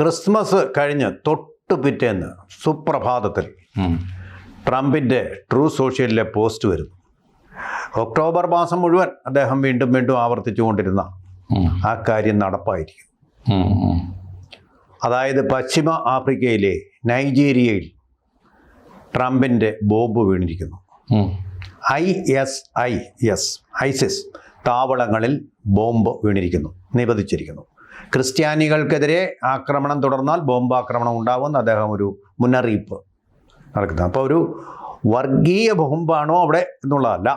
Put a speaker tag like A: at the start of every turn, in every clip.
A: Christmas കഴിഞ്ഞ് തൊട്ട് പിറ്റേന്ന് സുപ്രഭാതത്തിൽ ട്രംപിന്റെ ട്രൂ സോഷ്യലിലെ പോസ്റ്റ് വരുന്നു. ഒക്ടോബർ മാസം മുഴുവൻ അദ്ദേഹം വീണ്ടും വീണ്ടും ആവർത്തിച്ചുകൊണ്ടിരുന്ന ആ കാര്യം നടപ്പായിരിക്കും. അതായത് പശ്ചിമ ആഫ്രിക്കയിലെ നൈജീരിയയിൽ ട്രംപിന്റെ bomb വീണിരിക്കുന്നു. I S I S ISIS താവളങ്ങളിൽ bomb വീണിരിക്കുന്നു നിപതിച്ചിരിക്കുന്നു. ക്രിസ്ത്യാനികൾക്കെതിരെ ആക്രമണം തുടർന്നാൽ ബോംബ് ആക്രമണം ഉണ്ടാവുമെന്ന് അദ്ദേഹം ഒരു മുന്നറിയിപ്പ് നടക്കുന്നത് അപ്പോൾ ഒരു വർഗീയ ബോംബാണോ അവിടെ എന്നുള്ളതല്ല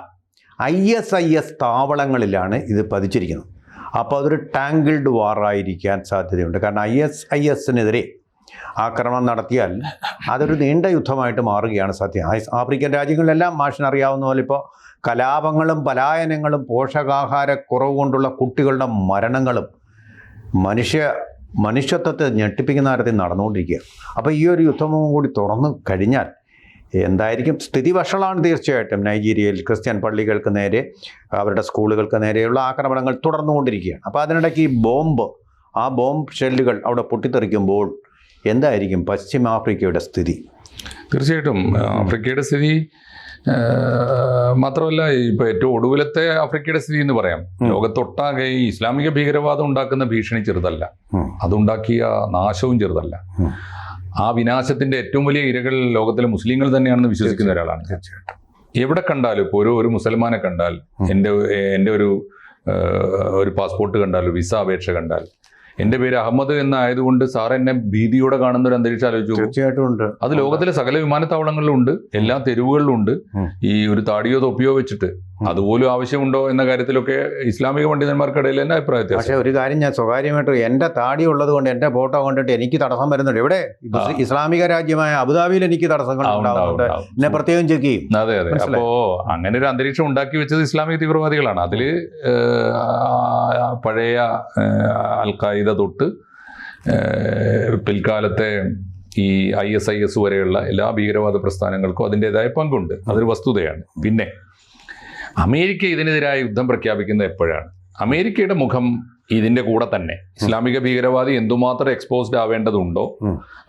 A: ഐ എസ് ഐ എസ് താവളങ്ങളിലാണ് ഇത് പതിച്ചിരിക്കുന്നത്. അപ്പോൾ അതൊരു ടാങ്കിൾഡ് വാറായിരിക്കാൻ സാധ്യതയുണ്ട്. കാരണം ഐ എസ് ഐ എസിനെതിരെ ആക്രമണം നടത്തിയാൽ അതൊരു നീണ്ട യുദ്ധമായിട്ട് മാറുകയാണ് സത്യം ആഫ്രിക്കൻ രാജ്യങ്ങളിലെല്ലാം മാഷിന് അറിയാവുന്ന പോലെ ഇപ്പോൾ കലാപങ്ങളും പലായനങ്ങളും പോഷകാഹാരക്കുറവ് കൊണ്ടുള്ള കുട്ടികളുടെ മരണങ്ങളും മനുഷ്യ മനുഷ്യത്വത്തെ ഞെട്ടിപ്പിക്കുന്ന തരത്തിൽ നടന്നുകൊണ്ടിരിക്കുക. അപ്പോൾ ഈ ഒരു യുദ്ധവും കൂടി തുറന്നു കഴിഞ്ഞാൽ എന്തായിരിക്കും? സ്ഥിതി വഷളാണ് തീർച്ചയായിട്ടും നൈജീരിയയിൽ ക്രിസ്ത്യൻ പള്ളികൾക്ക് നേരെ അവരുടെ സ്കൂളുകൾക്ക് നേരെയുള്ള ആക്രമണങ്ങൾ തുടർന്നുകൊണ്ടിരിക്കുകയാണ്. അപ്പോൾ അതിനിടയ്ക്ക് ഈ ബോംബ് ആ ബോംബ് ഷെല്ലുകൾ അവിടെ പൊട്ടിത്തെറിക്കുമ്പോൾ എന്തായിരിക്കും പശ്ചിമാഫ്രിക്കയുടെ സ്ഥിതി?
B: തീർച്ചയായിട്ടും ആഫ്രിക്കയുടെ സ്ഥിതി മാത്രമല്ല ഇപ്പൊ ഏറ്റവും ഒടുവിലത്തെ ആഫ്രിക്കയുടെ സ്ഥിതി എന്ന് പറയാം. ലോകത്തൊട്ടാകെ ഈ ഇസ്ലാമിക ഭീകരവാദം ഉണ്ടാക്കുന്ന ഭീഷണി ചെറുതല്ല. അതുണ്ടാക്കിയ നാശവും ചെറുതല്ല. ആ വിനാശത്തിന്റെ ഏറ്റവും വലിയ ഇരകൾ ലോകത്തിലെ മുസ്ലിങ്ങൾ തന്നെയാണെന്ന് വിശ്വസിക്കുന്ന ഒരാളാണ്
A: തീർച്ചയായിട്ടും.
B: എവിടെ കണ്ടാലും ഇപ്പോൾ ഒരു ഒരു മുസൽമാനെ കണ്ടാൽ എന്റെ എന്റെ ഒരു ഒരു പാസ്പോർട്ട് കണ്ടാൽ വിസ അപേക്ഷ കണ്ടാൽ എന്റെ പേര് അഹമ്മദ് എന്നായതുകൊണ്ട് സാർ എന്നെ ഭീതിയോടെ കാണുന്ന ഒരു അന്തരീക്ഷം ആലോചിച്ചു.
A: തീർച്ചയായിട്ടും ഉണ്ട്.
B: അത് ലോകത്തിലെ സകല വിമാനത്താവളങ്ങളിലും ഉണ്ട്. എല്ലാ തെരുവുകളിലും ഉണ്ട്. ഈ ഒരു താടിയോ തൊപ്പിയോ വെച്ചിട്ട് അതുപോലും ആവശ്യമുണ്ടോ എന്ന കാര്യത്തിലൊക്കെ ഇസ്ലാമിക പണ്ഡിതന്മാർക്കിടയിൽ തന്നെ അഭിപ്രായത്തിൽ
A: പക്ഷേ ഒരു കാര്യം ഞാൻ സ്വകാര്യമായിട്ട് എന്റെ താടി ഉള്ളത് കൊണ്ട് എന്റെ ഫോട്ടോ കണ്ടിട്ട് എനിക്ക് തടസ്സം വരുന്നുണ്ട്.
B: ഇവിടെ
A: ഇസ്ലാമിക രാജ്യമായ അബുദാബിയിൽ എനിക്ക് തടസ്സങ്ങൾ ഉണ്ടാവുന്നുണ്ട്. എന്നെ പ്രത്യേകം ചെക്ക് ചെയ്യും.
B: അതെ അതെ. അപ്പോ അങ്ങനെ ഒരു അന്തരീക്ഷം ഉണ്ടാക്കി വെച്ചത് ഇസ്ലാമിക തീവ്രവാദികളാണ്. അതിൽ പഴയ അൽ ഖായിദ തൊട്ട് പിൽക്കാലത്തെ ഈ ഐ എസ് ഐ എസ് വരെയുള്ള എല്ലാ ഭീകരവാദ പ്രസ്ഥാനങ്ങൾക്കും അതിന്റെതായ പങ്കുണ്ട്. അതൊരു വസ്തുതയാണ്. പിന്നെ അമേരിക്ക ഇതിനെതിരായ യുദ്ധം പ്രഖ്യാപിക്കുന്നത് എപ്പോഴാണ്? അമേരിക്കയുടെ മുഖം ഇതിന്റെ കൂടെ തന്നെ. ഇസ്ലാമിക ഭീകരവാദി എന്തുമാത്രം എക്സ്പോസ്ഡ് ആവേണ്ടതുണ്ടോ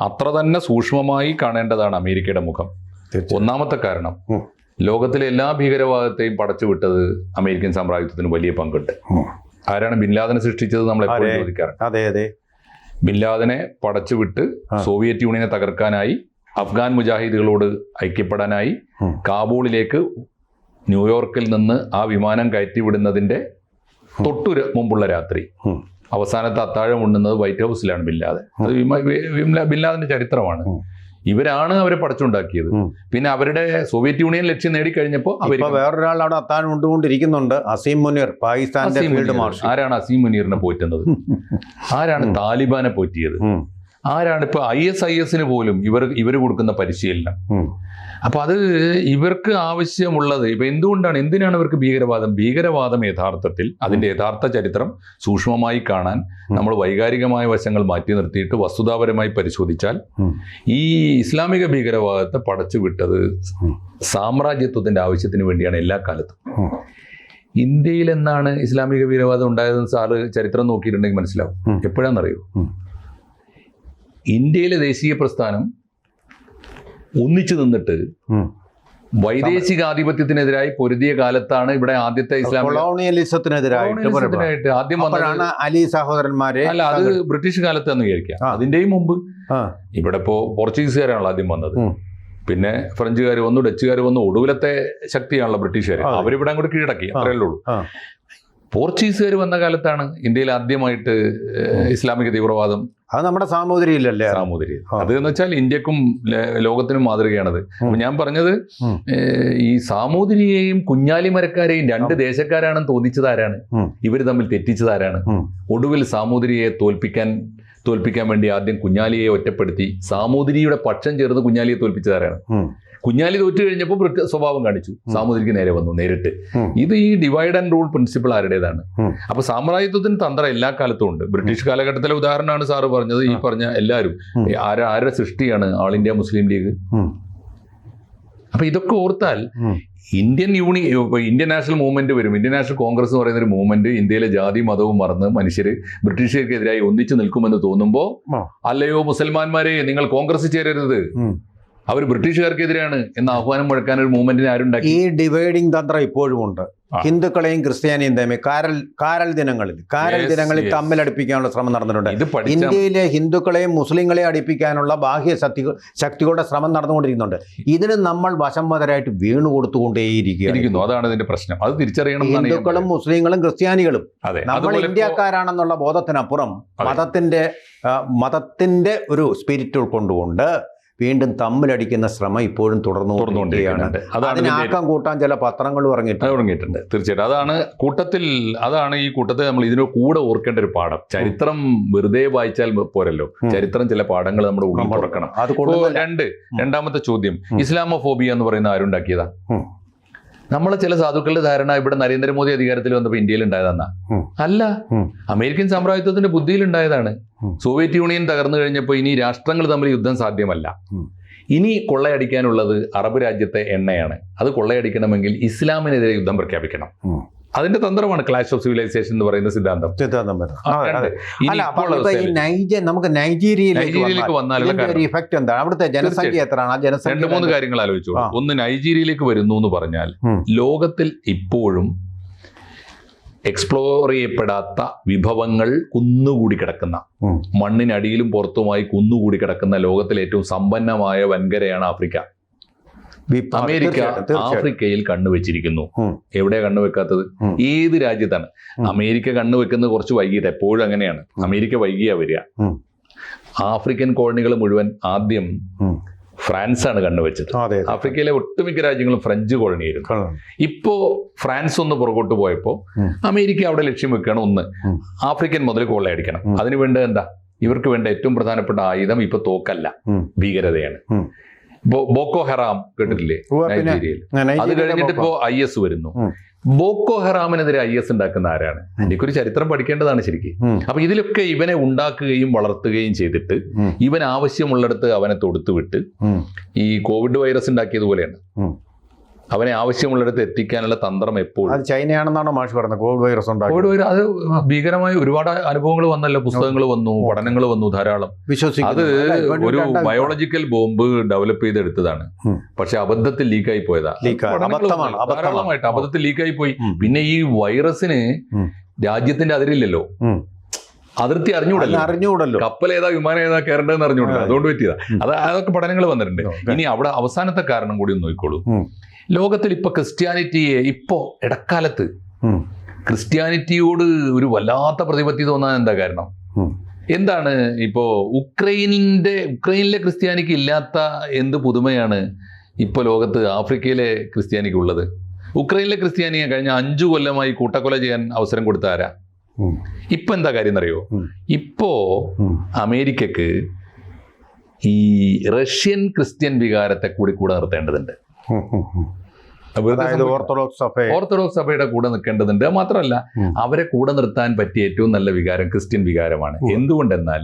B: അത്ര തന്നെ സൂക്ഷ്മമായി കാണേണ്ടതാണ് അമേരിക്കയുടെ മുഖം. ഒന്നാമത്തെ കാരണം ലോകത്തിലെ എല്ലാ ഭീകരവാദത്തെയും പടച്ചുവിട്ടത് അമേരിക്കൻ സാമ്രാജ്യത്തിന് വലിയ പങ്കുണ്ട്. ആരാണ് ബിൻലാദനെ സൃഷ്ടിച്ചത് നമ്മൾ എപ്പോഴും? ചോദിക്കാറുണ്ട്.
A: അതെ അതെ.
B: ബിൻ ലാദനെ പടച്ചുവിട്ട്. സോവിയറ്റ് യൂണിയനെ തകർക്കാനായി അഫ്ഗാൻ മുജാഹിദുകളോട് ഐക്യപ്പെടാനായി കാബൂളിലേക്ക് ന്യൂയോർക്കിൽ നിന്ന് ആ വിമാനം കയറ്റിവിടുന്നതിന്റെ തൊട്ടു മുമ്പുള്ള രാത്രി. അവസാനത്തെ അത്താഴം ഉണ്ണുന്നത് വൈറ്റ് ഹൗസിലാണ് ബില്ലാതെ അത് വിമ- വി- വിമല- ബിൻ ലാദന്റെ ചരിത്രമാണ്. ഇവരാണ് അവരെ പടച്ചുണ്ടാക്കിയത്. പിന്നെ അവരുടെ സോവിയറ്റ് യൂണിയൻ ലക്ഷ്യം നേടിക്കഴിഞ്ഞപ്പോൾ അവർ
A: വേറൊരാൾ അവിടെ അത്താഴം കൊണ്ടുകൊണ്ടിരിക്കുന്നുണ്ട് അസീം മുനീർ പാകിസ്ഥാന്റെ ഫീൽഡ്. മാർഷൽ.
B: ആരാണ് അസീം മുനീറിനെ പോറ്റുന്നത്? ആരാണ് താലിബാനെ പോറ്റിയത്? ആരാണ് ഇപ്പൊ ഐ എസ് ഐ എസിന് പോലും ഇവർ ഇവർ കൊടുക്കുന്ന പരിശീലനം?
A: ഉം.
B: അപ്പൊ അത് ഇവർക്ക് ആവശ്യമുള്ളത്. ഇപ്പൊ എന്തുകൊണ്ടാണ് എന്തിനാണ് ഇവർക്ക് ഭീകരവാദം? ഭീകരവാദം യഥാർത്ഥത്തിൽ അതിന്റെ യഥാർത്ഥ ചരിത്രം സൂക്ഷ്മമായി കാണാൻ നമ്മൾ വൈകാരികമായ വശങ്ങൾ മാറ്റി നിർത്തിയിട്ട് വസ്തുതാപരമായി പരിശോധിച്ചാൽ ഈ ഇസ്ലാമിക ഭീകരവാദത്തെ പടച്ചു
A: വിട്ടത്
B: സാമ്രാജ്യത്വത്തിന്റെ ആവശ്യത്തിന് വേണ്ടിയാണ് എല്ലാ കാലത്തും. ഇന്ത്യയിൽ എന്നാണ് ഇസ്ലാമിക ഭീകരവാദം ഉണ്ടായതെന്ന് സാറ് ചരിത്രം നോക്കിയിട്ടുണ്ടെങ്കിൽ മനസ്സിലാവും. എപ്പോഴാണെന്നറിയോ ഇന്ത്യയിലെ ദേശീയ പ്രസ്ഥാനം ഒന്നിച്ചു നിന്നിട്ട് വൈദേശികാധിപത്യത്തിനെതിരായി പൊരുതിയ കാലത്താണ് ഇവിടെ ആദ്യത്തെ ഇസ്ലാം
A: കൊളോണിയലിസത്തിനെതിരായിട്ട്
B: ആദ്യം
A: അലി സഹോദരന്മാരെ
B: അല്ല അത് ബ്രിട്ടീഷ് കാലത്ത് എന്ന്
A: വിചാരിക്കാം
B: അതിന്റെയും മുമ്പ്. ഇവിടെ ഇപ്പോ പോർച്ചുഗീസുകാരാണല്ലോ ആദ്യം വന്നത്. പിന്നെ ഫ്രഞ്ചുകാർ വന്നു ഡച്ചുകാർ വന്നു ഒടുവിലത്തെ ശക്തിയാണല്ലോ ബ്രിട്ടീഷുകാർ. അവരിവിടെ അങ്ങോട്ട് കീഴടക്കി അത്രയല്ലേ ഉള്ളൂ. പോർച്ചുഗീസുകാർ വന്ന കാലത്താണ് ഇന്ത്യയിൽ ആദ്യമായിട്ട് ഇസ്ലാമിക തീവ്രവാദം
A: അത് നമ്മുടെ സാമൂതിരിയില്ലല്ലേ
B: സാമൂതിരി. അത് എന്ന് വെച്ചാൽ ഇന്ത്യക്കും ലോകത്തിനും മാതൃകയാണത്. അപ്പൊ ഞാൻ പറഞ്ഞത് ഈ സാമൂതിരിയെയും കുഞ്ഞാലിമരക്കാരെയും രണ്ട് ദേശക്കാരാണെന്ന് തോന്നിച്ചത് ആരാണ്
A: ഉം.
B: ഇവർ തമ്മിൽ തെറ്റിച്ചത് ആരാണ് ഒടുവിൽ സാമൂതിരിയെ തോൽപ്പിക്കാൻ തോൽപ്പിക്കാൻ വേണ്ടി ആദ്യം കുഞ്ഞാലിയെ ഒറ്റപ്പെടുത്തി സാമൂതിരിയുടെ പക്ഷം ചേർന്ന് കുഞ്ഞാലിയെ തോൽപ്പിച്ചത് ആരാണ്
A: ഉം.
B: കുഞ്ഞാലി തോറ്റു കഴിഞ്ഞപ്പോൾ ബ്രിട്ട് സ്വഭാവം കാണിച്ചു. സാമൂതിരിക്ക് നേരെ വന്നു നേരിട്ട്. ഇത് ഈ ഡിവൈഡ് ആൻഡ് റൂൾ പ്രിൻസിപ്പിൾ ആരുടേതാണ്? അപ്പൊ സാമ്രാജ്യത്വത്തിന് തന്ത്രം എല്ലാ കാലത്തും ഉണ്ട്. ബ്രിട്ടീഷ് കാലഘട്ടത്തിലെ ഉദാഹരണമാണ് സാറ് പറഞ്ഞത് ഈ പറഞ്ഞ എല്ലാവരും. ആരാ ആരുടെ സൃഷ്ടിയാണ്? ആൾ ഇന്ത്യ മുസ്ലിം ലീഗ്? അപ്പൊ ഇതൊക്കെ ഓർത്താൽ ഇന്ത്യൻ യൂണി ഇന്ത്യൻ നാഷണൽ മൂവ്മെന്റ് വരും. ഇന്ത്യൻ നാഷണൽ കോൺഗ്രസ് എന്ന് പറയുന്ന ഒരു മൂവ്മെന്റ് ഇന്ത്യയിലെ ജാതി മതവും മറന്ന് മനുഷ്യർ ബ്രിട്ടീഷുകാർക്കെതിരായി ഒന്നിച്ചു നിൽക്കുമെന്ന് തോന്നുമ്പോൾ അല്ലയോ മുസൽമാന്മാരെ നിങ്ങൾ കോൺഗ്രസ് ചേരരുത്. അവർ ബ്രിട്ടീഷുകാർക്കെതിരെയാണ് എന്ന ആഹ്വാനം മുഴക്കാൻ ഒരു മൂവ്മെന്റിനെ ആരുണ്ടാക്കി
A: ഈ ഡിവൈഡിംഗ് തന്ത്രം ഇപ്പോഴും ഉണ്ട്. ഹിന്ദുക്കളെയും ക്രിസ്ത്യാനിയും തമ്മിൽ കാരൽ കാരൽ ദിനങ്ങളിൽ കാരൽ ദിനങ്ങളിൽ
B: തമ്മിൽ
A: തമ്മിലടിപ്പിക്കാനുള്ള ശ്രമം നടന്നിട്ടുണ്ട്. ഇന്ത്യയിലെ ഹിന്ദുക്കളെയും മുസ്ലിങ്ങളെയും അടിപ്പിക്കാനുള്ള ബാഹ്യ ശക്തി ശക്തികളുടെ ശ്രമം നടന്നുകൊണ്ടിരിക്കുന്നുണ്ട്. ഇതിന് നമ്മൾ വശംവതരായിട്ട് വീണു
B: കൊടുത്തുകൊണ്ടേയിരിക്കുന്നു അതാണ് ഇതിന്റെ പ്രശ്നം. അത് തിരിച്ചറിയണം
A: ഹിന്ദുക്കളും മുസ്ലിങ്ങളും ക്രിസ്ത്യാനികളും
B: അതെ.
A: നമ്മൾ ഇന്ത്യക്കാരാണെന്നുള്ള ബോധത്തിനപ്പുറം മതത്തിന്റെ മതത്തിന്റെ ഒരു സ്പിരിറ്റ് ഉൾക്കൊണ്ടുകൊണ്ട് വീണ്ടും തമ്മിലടിക്കുന്ന ശ്രമം ഇപ്പോഴും തുടർന്നുകൊണ്ടിരിക്കുകയാണ്.
B: തുടർന്നുകൊണ്ടിരിക്കുന്നുണ്ട്. അതാണ്
A: അതിന് ആക്കം കൂട്ടാൻ ചില പത്രങ്ങൾ
B: അത് തുടങ്ങിയിട്ടുണ്ട് തീർച്ചയായിട്ടും. അതാണ് കൂട്ടത്തിൽ അതാണ് ഈ കൂട്ടത്തിൽ നമ്മൾ ഇതിന് കൂടെ ഓർക്കേണ്ട ഒരു പാഠം. ചരിത്രം വെറുതെ വായിച്ചാൽ പോരല്ലോ. ചരിത്രം ചില പാഠങ്ങൾ നമ്മുടെ ഉള്ളിൽ തുറക്കണം. രണ്ട് രണ്ടാമത്തെ ചോദ്യം.
A: ഇസ്ലാമോ
B: ഇസ്ലാമോഫോബിയ എന്ന് പറയുന്ന ആരുണ്ടാക്കിയതാ. നമ്മളെ ചില സാധുക്കളുടെ ധാരണ ഇവിടെ നരേന്ദ്രമോദി അധികാരത്തിൽ വന്നപ്പോൾ ഇന്ത്യയിൽ ഉണ്ടായതെന്നാ. അല്ല. അമേരിക്കൻ സാമ്രാജ്യത്വത്തിന്റെ ബുദ്ധിയിൽ ഉണ്ടായതാണ്. സോവിയറ്റ് യൂണിയൻ തകർന്നു കഴിഞ്ഞപ്പോൾ ഇനി രാഷ്ട്രങ്ങൾ തമ്മിൽ യുദ്ധം സാധ്യമല്ല. ഇനി കൊള്ളയടിക്കാനുള്ളത് അറബ് രാജ്യത്തെ എണ്ണയാണ്. അത് കൊള്ളയടിക്കണമെങ്കിൽ ഇസ്ലാമിനെതിരെ യുദ്ധം പ്രഖ്യാപിക്കണം. അതിന്റെ തന്ത്രമാണ് ക്ലാഷ് ഓഫ് സിവിലൈസേഷൻ എന്ന് പറയുന്ന സിദ്ധാന്തം.
A: സിദ്ധാന്തം നമുക്ക് നൈജീരിയയിലേക്ക്
B: വന്നാലുള്ള
A: ഇഫക്റ്റ് എന്താണ്? അവിടുത്തെ ജനസംഖ്യ എത്രയാണ്? ആ
B: രണ്ട് മൂന്ന് കാര്യങ്ങൾ ആലോചിച്ചു. ഒന്ന് നൈജീരിയയിലേക്ക് വരുന്നു എന്ന് പറഞ്ഞാൽ ലോകത്തിൽ ഇപ്പോഴും എക്സ്പ്ലോർ ചെയ്യപ്പെടാത്ത വിഭവങ്ങൾ കുന്നുകൂടി കിടക്കുന്ന മണ്ണിനടിയിലും പുറത്തുമായി കുന്നുകൂടി കിടക്കുന്ന ലോകത്തിലെ ഏറ്റവും സമ്പന്നമായ വൻകരയാണ് ആഫ്രിക്ക. അമേരിക്ക. ആഫ്രിക്കയിൽ കണ്ണുവെച്ചിരിക്കുന്നു.
A: എവിടെ
B: എവിടെയാ കണ്ണുവെക്കാത്തത്? ഏത് രാജ്യത്താണ്? അമേരിക്ക കണ്ണുവെക്കുന്നത് കുറച്ച് വൈകിട്ട് എപ്പോഴും അങ്ങനെയാണ്. അമേരിക്ക വൈകിയാ വരിക. ആഫ്രിക്കൻ കോളനികൾ മുഴുവൻ ആദ്യം
A: ഫ്രാൻസ്
B: ഫ്രാൻസാണ്
A: അതെ.
B: ആഫ്രിക്കയിലെ ഒട്ടുമിക്ക രാജ്യങ്ങളും ഫ്രഞ്ച് കോളനിയായിരുന്നു.
A: ആയിരുന്നു
B: ഇപ്പോ ഫ്രാൻസ് ഒന്ന് പുറകോട്ട് പോയപ്പോൾ അമേരിക്ക അവിടെ ലക്ഷ്യം വെക്കുകയാണ് ഒന്ന്. ആഫ്രിക്കൻ മുതൽ കൊള്ളയടിക്കണം അതിനു വേണ്ടത് വേണ്ട എന്താ? ഇവർക്ക് വേണ്ട ഏറ്റവും പ്രധാനപ്പെട്ട ആയുധം ഇപ്പൊ തോക്കല്ല. ഭീകരതയാണ്. ബോക്കോ ഹെറാം കേട്ടിട്ടില്ലേ? നൈജീരിയയിൽ. അത് കഴിഞ്ഞിട്ട് ഇപ്പോ. ഐ എസ് വരുന്നു. ബോക്കോ ഹെറാമിനെതിരെ ഐ എസ് ഉണ്ടാക്കുന്ന ആരാണ്? എനിക്കൊരു ചരിത്രം പഠിക്കേണ്ടതാണ് ശരിക്കും. അപ്പൊ ഇതിലൊക്കെ ഇവനെ ഉണ്ടാക്കുകയും വളർത്തുകയും ചെയ്തിട്ട്. ഇവൻ ആവശ്യമുള്ളിടത്ത് അവനെ തൊടുത്തുവിട്ട് ഈ കോവിഡ് വൈറസ് ഉണ്ടാക്കിയതുപോലെയാണ്. അവനെ ആവശ്യമുള്ളിടത്ത് എത്തിക്കാനുള്ള തന്ത്രം എപ്പോഴും.
A: അത് ചൈനയാണെന്നാണോ മാഷ് പറഞ്ഞത്? കോവിഡ് വൈറസ്
B: കോവിഡ് വൈറസ് അത് ഭീകരമായ ഒരുപാട് അനുഭവങ്ങൾ വന്നല്ലോ പുസ്തകങ്ങൾ വന്നു പഠനങ്ങൾ വന്നു ധാരാളം. അത് ഒരു ബയോളജിക്കൽ ബോംബ് ഡെവലപ്പ് ചെയ്തെടുത്തതാണ്. പക്ഷെ അബദ്ധത്തിൽ ലീക്കായി പോയതാ. ധാരാളമായിട്ട് അബദ്ധത്തിൽ ലീക്കായി പോയി പിന്നെ ഈ വൈറസിന് രാജ്യത്തിന്റെ അതിരില്ലല്ലോ. അതിർത്തി
A: അറിഞ്ഞൂടല്ലോ.
B: അറിഞ്ഞൂടല്ലോ.
A: അറിഞ്ഞുകൂടല്ലോ
B: കപ്പൽ ഏതാ വിമാനം ഏതാ കയറേണ്ടതെന്ന് അറിഞ്ഞൂടല്ലോ. അതുകൊണ്ട് പറ്റിയതാ. അത് അതൊക്കെ പഠനങ്ങൾ വന്നിട്ടുണ്ട്. ഇനി അവിടെ അവസാനത്തെ കാരണം കൂടി ഒന്ന് നോക്കിക്കോളൂ. ലോകത്തിൽ ഇപ്പൊ ക്രിസ്ത്യാനിറ്റിയെ ഇപ്പോ ഇടക്കാലത്ത് ക്രിസ്ത്യാനിറ്റിയോട് ഒരു വല്ലാത്ത പ്രതിപത്തി തോന്നാൻ എന്താ കാരണം? എന്താണ് ഇപ്പോ ഉക്രൈനിന്റെ ഉക്രൈനിലെ ക്രിസ്ത്യാനിക്ക് ഇല്ലാത്ത എന്ത് പുതുമയാണ് ഇപ്പൊ ലോകത്ത് ആഫ്രിക്കയിലെ ക്രിസ്ത്യാനിക്ക് ഉള്ളത് ഉക്രൈനിലെ ക്രിസ്ത്യാനിയെ കഴിഞ്ഞ അഞ്ചു കൊല്ലമായി കൂട്ടക്കൊല ചെയ്യാൻ അവസരം കൊടുത്ത ആരാ? ഇപ്പൊ എന്താ കാര്യം എന്നറിയോ? ഇപ്പോ അമേരിക്കക്ക് ഈ റഷ്യൻ ക്രിസ്ത്യൻ വികാരത്തെ കൂടി കൂടെ നിർത്തേണ്ടതുണ്ട്.
A: ഓർത്തഡോക്സ് സഭയെ
B: ഓർത്തഡോക്സ് സഭയുടെ കൂടെ നിൽക്കേണ്ടതുണ്ട്. മാത്രമല്ല അവരെ കൂടെ നിർത്താൻ പറ്റിയ ഏറ്റവും നല്ല വികാരം ക്രിസ്ത്യൻ വികാരമാണ്. എന്തുകൊണ്ടെന്നാൽ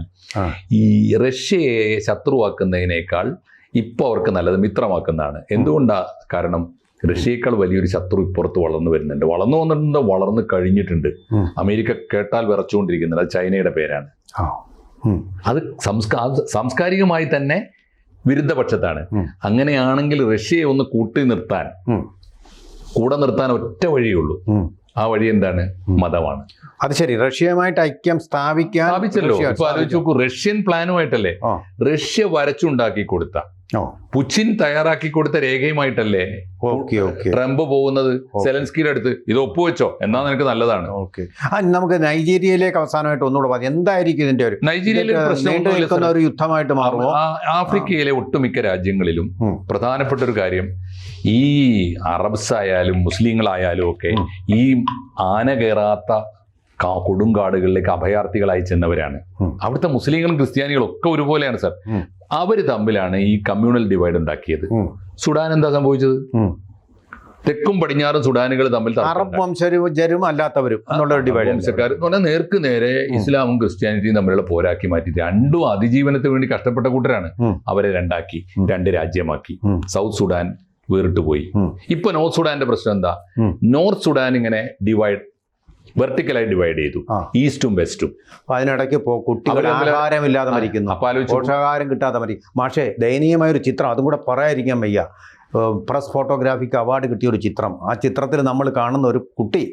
B: ഈ റഷ്യയെ ശത്രുവാക്കുന്നതിനേക്കാൾ ഇപ്പോൾ അവർക്ക് നല്ലത് മിത്രമാക്കുന്നതാണ്. എന്തുകൊണ്ടാ കാരണം റഷ്യയേക്കാൾ വലിയൊരു ശത്രു ഇപ്പുറത്ത് വളർന്നു വരുന്നുണ്ട്. വളർന്നു വന്നിട്ടുണ്ട് വളർന്നു കഴിഞ്ഞിട്ടുണ്ട്. അമേരിക്ക കേട്ടാൽ വിറച്ചുകൊണ്ടിരിക്കുന്നുണ്ട് അത് ചൈനയുടെ പേരാണ്. അത് സംസ്കാ സാംസ്കാരികമായി തന്നെ വിരുദ്ധപക്ഷത്താണ്. അങ്ങനെയാണെങ്കിൽ റഷ്യയെ ഒന്ന് കൂട്ടി നിർത്താൻ കൂടെ നിർത്താൻ ഒറ്റ വഴിയുള്ളൂ.
A: ഉള്ളൂ
B: ആ വഴി എന്താണ്? മതമാണ്.
A: അത് ശരി. റഷ്യയുമായിട്ട് ഐക്യം സ്ഥാപിക്കാൻ
B: സ്ഥാപിച്ചല്ലോ. ഇപ്പൊ ആലോചിച്ച് നോക്കൂ. റഷ്യൻ പ്ലാനുമായിട്ടല്ലേ റഷ്യ വരച്ചുണ്ടാക്കി കൊടുത്ത. പുച്ചിൻ തയ്യാറാക്കി കൊടുത്ത രേഖയുമായിട്ടല്ലേ? ട്രംപ് പോകുന്നത്. സെലൻസ്കിയുടെ അടുത്ത്. ഇത് ഒപ്പുവെച്ചോ? എന്നാ നിനക്ക് നല്ലതാണ്.
A: ഓക്കെ. നമുക്ക് നൈജീരിയയിലേക്ക് അവസാനമായിട്ട് ഒന്നുകൂടെ പറയാം. എന്തായിരിക്കും ഇതിന്റെ ഒരു
B: നൈജീരിയയിലെ ഒരു
A: യുദ്ധമായിട്ട് മാറുമോ?
B: ആഫ്രിക്കയിലെ ഒട്ടുമിക്ക രാജ്യങ്ങളിലും പ്രധാനപ്പെട്ട ഒരു കാര്യം ഈ അറബ്സ് ആയാലും മുസ്ലിങ്ങളായാലും ഒക്കെ ഈ ആന കയറാത്ത കൊടുങ്കാടുകളിലേക്ക് അഭയാർത്ഥികളായി ചെന്നവരാണ്. അവിടുത്തെ മുസ്ലിങ്ങളും ക്രിസ്ത്യാനികളും ഒക്കെ ഒരുപോലെയാണ് സർ.
A: അവർ
B: അവർ തമ്മിലാണ് ഈ കമ്മ്യൂണൽ ഡിവൈഡ് ഉണ്ടാക്കിയത്. സുഡാൻ എന്താ സംഭവിച്ചത്? തെക്കും പടിഞ്ഞാറും സുഡാനുകൾ തമ്മിൽ
A: അറബ് വംശജരും അല്ലാത്തവരും എന്നുള്ള ഡിവൈഡ്
B: വംശക്കാർ എന്ന് പറഞ്ഞാൽ നേർക്ക് നേരെ ഇസ്ലാമും ക്രിസ്ത്യാനിറ്റിയും തമ്മിലുള്ള പോരാക്കി മാറ്റി. രണ്ടും അതിജീവനത്തിന് വേണ്ടി കഷ്ടപ്പെട്ട കൂട്ടരാണ്. അവരെ രണ്ടാക്കി രണ്ട് രാജ്യമാക്കി. സൗത്ത് സുഡാൻ വേറിട്ട് പോയി. ഇപ്പൊ നോർത്ത് സുഡാന്റെ പ്രശ്നം എന്താ? നോർത്ത് സുഡാൻ ഇങ്ങനെ ഡിവൈഡ് വെർട്ടിക്കലായി ഡിവൈഡ് ചെയ്തു. ഈസ്റ്റും വെസ്റ്റും
A: അതിനിടയ്ക്ക് പോ കുട്ടികൾ ആഹാരമില്ലാതെ മരിക്കുന്നു. പോഷകാഹാരം കിട്ടാതെ മരിക്കും പക്ഷേ ദയനീയമായ ഒരു ചിത്രം അതും കൂടെ പറയാതിരിക്കാൻ വയ്യ. പ്രസ് ഫോട്ടോഗ്രാഫിക്ക് അവാർഡ് കിട്ടിയ ഒരു ചിത്രം. ആ ചിത്രത്തിൽ നമ്മൾ കാണുന്ന ഒരു കുട്ടി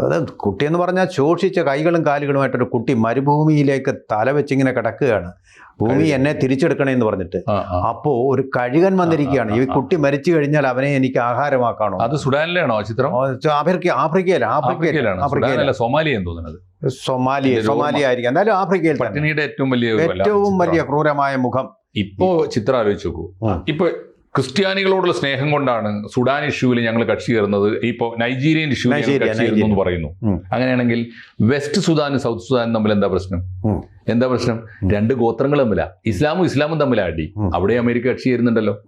A: അതായത് കുട്ടിയെന്ന് പറഞ്ഞാൽ ശോഷിച്ച കൈകളും കാലുകളുമായിട്ടൊരു കുട്ടി മരുഭൂമിയിലേക്ക് തല വെച്ചിങ്ങനെ കിടക്കുകയാണ്. ഭൂമി എന്നെ തിരിച്ചെടുക്കണേ എന്ന് പറഞ്ഞിട്ട്. അപ്പോൾ ഒരു കഴുകൻ വന്നിരിക്കുകയാണ്. ഈ കുട്ടി മരിച്ചു കഴിഞ്ഞാൽ അവനെ എനിക്ക് ആഹാരമാക്കാണോ
B: അത് സുഡാനിലാണോ ചിത്രം?
A: ആഫ്രിക്ക ആഫ്രിക്കയില ആഫ്രിക്കയിലാണ്
B: ആഫ്രിക്കയിലാണ്.
A: ആഫ്രിക്കയില.
B: സുഡാനല്ല സൊമാലിയ എന്ന് തോന്നുന്നത്.
A: സൊമാലിയ സോമാലിയ ആയിരിക്കും. എന്തായാലും ആഫ്രിക്കയിൽ
B: പട്ടിണിയുടെ ഏറ്റവും വലിയ
A: ഏറ്റവും വലിയ ക്രൂരമായ മുഖം.
B: ഇപ്പോ ചിത്രം ആലോചിച്ചു നോക്കൂ. ഇപ്പൊ ക്രിസ്ത്യാനികളോടുള്ള സ്നേഹം കൊണ്ടാണ് സുഡാൻ ഇഷ്യൂവിൽ ഞങ്ങൾ കക്ഷി ചേർന്നത്. ഇപ്പോൾ നൈജീരിയൻ ഇഷ്യൂവിൽ കക്ഷി ചേർന്നു എന്ന് പറയുന്നു. അങ്ങനെയാണെങ്കിൽ വെസ്റ്റ് സുഡാനും സൗത്ത് സുഡാനും തമ്മിൽ എന്താ പ്രശ്നം. എന്താ പ്രശ്നം? രണ്ട് ഗോത്രങ്ങൾ തമ്മിലാ. ഇസ്ലാമും ഇസ്ലാമും തമ്മിലാ അടി. അവിടെ അമേരിക്ക കക്ഷി ചേരുന്നുണ്ടല്ലോ.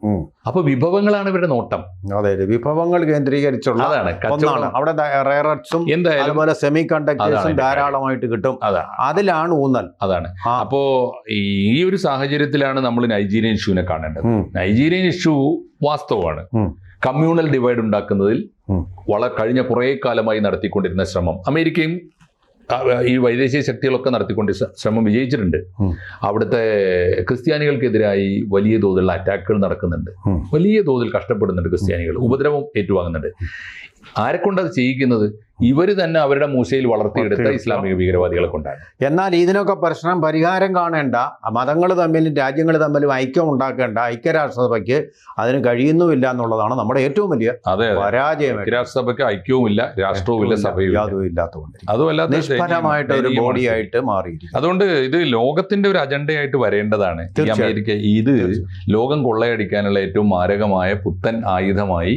B: അപ്പൊ വിഭവങ്ങളാണ് ഇവരുടെ നോട്ടം.
A: അതെ. വിഭവങ്ങൾ കേന്ദ്രീകരിച്ചുള്ള
B: അതാണ്
A: ഒന്നാണ്. അവിടെ റയറട്സും
B: എന്തായാലും
A: അതുപോലെ സെമി കണ്ടക്ടേഴ്സും ധാരാളമായിട്ട് കിട്ടും.
B: അതാ
A: അതിലാണ് ഊന്നൽ.
B: അതാണ്. അപ്പോ ഈ ഒരു സാഹചര്യത്തിലാണ് നമ്മൾ നൈജീരിയൻ ഇഷ്യൂവിനെ കാണേണ്ടത്. നൈജീരിയൻ ഇഷ്യൂ വാസ്തവമാണ്. കമ്മ്യൂണൽ ഡിവൈഡ് ഉണ്ടാക്കുന്നതിൽ
A: വളരെ
B: വള കഴിഞ്ഞ കുറേ കാലമായി നടത്തിക്കൊണ്ടിരുന്ന ശ്രമം. അമേരിക്കയും ഈ വൈദേശിക ശക്തികളൊക്കെ നടത്തിക്കൊണ്ട് ശ്രമം വിജയിച്ചിട്ടുണ്ട്. അവിടുത്തെ ക്രിസ്ത്യാനികൾക്കെതിരായി വലിയ തോതിലുള്ള അറ്റാക്കുകൾ നടക്കുന്നുണ്ട്. വലിയ തോതിൽ കഷ്ടപ്പെടുന്നുണ്ട് ക്രിസ്ത്യാനികൾ ഉപദ്രവം ഏറ്റുവാങ്ങുന്നുണ്ട്. ആരെക്കൊണ്ടത് ചെയ്യിക്കുന്നത്? ഇവർ തന്നെ അവരുടെ മൂശയിൽ വളർത്തിയെടുത്ത ഇസ്ലാമിക ഭീകരവാദികളെ കൊണ്ടാണ്.
A: എന്നാൽ ഇതിനൊക്കെ പ്രശ്നം പരിഹാരം കാണേണ്ട മതങ്ങൾ തമ്മിലും രാജ്യങ്ങൾ തമ്മിലും ഐക്യം ഉണ്ടാക്കേണ്ട ഐക്യരാഷ്ട്രസഭയ്ക്ക് അതിന് കഴിയുന്നുമില്ല എന്നുള്ളതാണ് നമ്മുടെ ഏറ്റവും വലിയ പരാജയം.
B: ഐക്യരാഷ്ട്രസഭയ്ക്ക് ഐക്യവുമില്ല രാഷ്ട്രവുമില്ല
A: യാതൊന്നും ഇല്ലാത്തതുകൊണ്ട്
B: അതുമല്ല
A: നിഷ്ഫലമായിട്ട് ഒരു. ബോഡിയായിട്ട് മാറി
B: അതുകൊണ്ട് ഇത് ലോകത്തിന്റെ ഒരു അജണ്ടയായിട്ട് വരേണ്ടതാണ് അമേരിക്ക. ഇത് ലോകം കൊള്ളയടിക്കാനുള്ള ഏറ്റവും മാരകമായ പുത്തൻ ആയുധമായി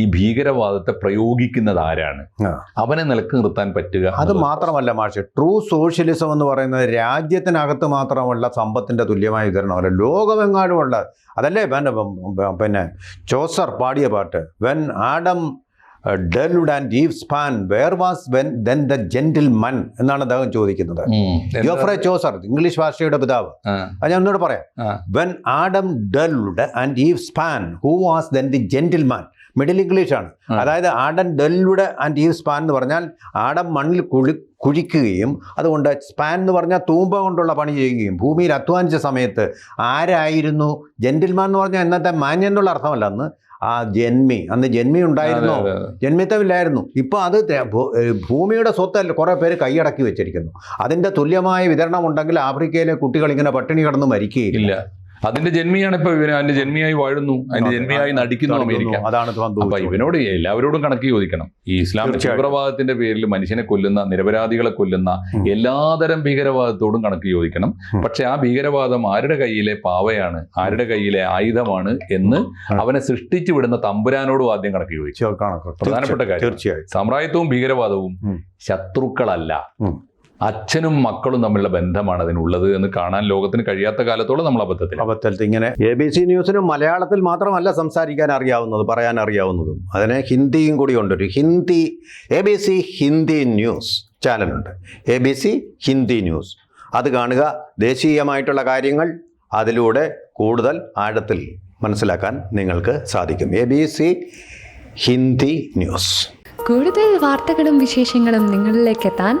B: ഈ ഭീകരവാദത്തെ പ്രയോഗിക്കുന്നത് ആരാണ്. അവനെ നിലയ്ക്ക് നിർത്താൻ പറ്റുക
A: അത് മാത്രമല്ല മാഷെ ട്രൂ സോഷ്യലിസം എന്ന് പറയുന്നത് രാജ്യത്തിനകത്ത് മാത്രമുള്ള സമ്പത്തിന്റെ തുല്യമായ വിതരണമല്ല ലോകമെങ്ങാടുമുള്ള അതല്ലേ പിന്നെ ചോസർ പാടിയ പാട്ട് when Adam delved and Eve span where was when then the gentleman എന്നാണ് അദ്ദേഹം ചോദിക്കുന്നത്. ജോഫ്രെ ചോസർ ഇംഗ്ലീഷ് ഭാഷയുടെ പിതാവ്. അത് ഞാൻ ഒന്നുകൂടെ പറയാം. When Adam delved and Eve span who was then the gentleman middle
B: ഇംഗ്ലീഷാണ്
A: അതായത് Adam delved and Eve span എന്ന് പറഞ്ഞാൽ ആഡൻ മണ്ണിൽ കുളി കുഴിക്കുകയും അതുകൊണ്ട് സ്പാൻ എന്ന് പറഞ്ഞാൽ തൂമ്പ കൊണ്ടുള്ള പണി ചെയ്യുകയും ഭൂമിയിൽ അധ്വാനിച്ച സമയത്ത് ആരായിരുന്നു? ജെന്റിൽമാൻ എന്ന് പറഞ്ഞാൽ ഇന്നത്തെ മാന്യൻ എന്നുള്ള അർത്ഥമല്ല അന്ന്. ആ ജന്മി അന്ന് ജന്മി ഉണ്ടായിരുന്നോ. ജന്മിത്തമില്ലായിരുന്നു. ഇപ്പോൾ അത് ഭൂമിയുടെ സ്വത്തല്ല കുറേ പേര് കൈയടക്കി വെച്ചിരിക്കുന്നു. അതിന്റെ തുല്യമായ വിതരണം ഉണ്ടെങ്കിൽ ആഫ്രിക്കയിലെ കുട്ടികൾ ഇങ്ങനെ പട്ടിണി കിടന്ന് മരിക്കുകയില്ല.
B: അതിന്റെ ജന്മിയാണ് ഇപ്പൊ ഇവന് അതിന്റെ ജന്മിയായി വാഴുന്നു അതിന്റെ ജന്മിയായി നടിക്കുന്നു അമേരിക്ക.
A: അതാണ്
B: അപ്പൊ ഇവനോട് എല്ലാവരോടും കണക്ക് ചോദിക്കണം. ഈ ഇസ്ലാം. തീവ്രവാദത്തിന്റെ പേരിൽ മനുഷ്യനെ കൊല്ലുന്ന നിരപരാധികളെ കൊല്ലുന്ന. എല്ലാതരം ഭീകരവാദത്തോടും കണക്ക് ചോദിക്കണം. പക്ഷെ ആ ഭീകരവാദം ആരുടെ കയ്യിലെ പാവയാണ് ആരുടെ കയ്യിലെ ആയുധമാണ് എന്ന് അവനെ സൃഷ്ടിച്ചു വിടുന്ന തമ്പുരാനോടും ആദ്യം കണക്ക് ചോദിച്ചു പ്രധാനപ്പെട്ട കാര്യം.
A: തീർച്ചയായും
B: സാമ്രാജ്യത്വവും ഭീകരവാദവും ശത്രുക്കളല്ല. അച്ഛനും മക്കളും തമ്മിലുള്ള ബന്ധമാണ് അതിനുള്ളത് എന്ന് കാണാൻ ലോകത്തിന് കഴിയാത്ത കാലത്തോളം നമ്മൾ അബദ്ധത്തിൽ
A: അബദ്ധത്തിൽ ഇങ്ങനെ എ ബി സി ന്യൂസിനും മലയാളത്തിൽ മാത്രമല്ല സംസാരിക്കാൻ അറിയാവുന്നത് പറയാൻ അറിയാവുന്നതും. അതിനെ ഹിന്ദിയും കൂടി ഉണ്ട്. ഒരു Hindi A B C Hindi news ചാനലുണ്ട്. A B C Hindi news. അത് കാണുക. ദേശീയമായിട്ടുള്ള കാര്യങ്ങൾ അതിലൂടെ കൂടുതൽ ആഴത്തിൽ മനസ്സിലാക്കാൻ നിങ്ങൾക്ക് സാധിക്കും. A B C Hindi news.
C: കൂടുതൽ വാർത്തകളും വിശേഷങ്ങളും നിങ്ങളിലേക്ക് എത്താൻ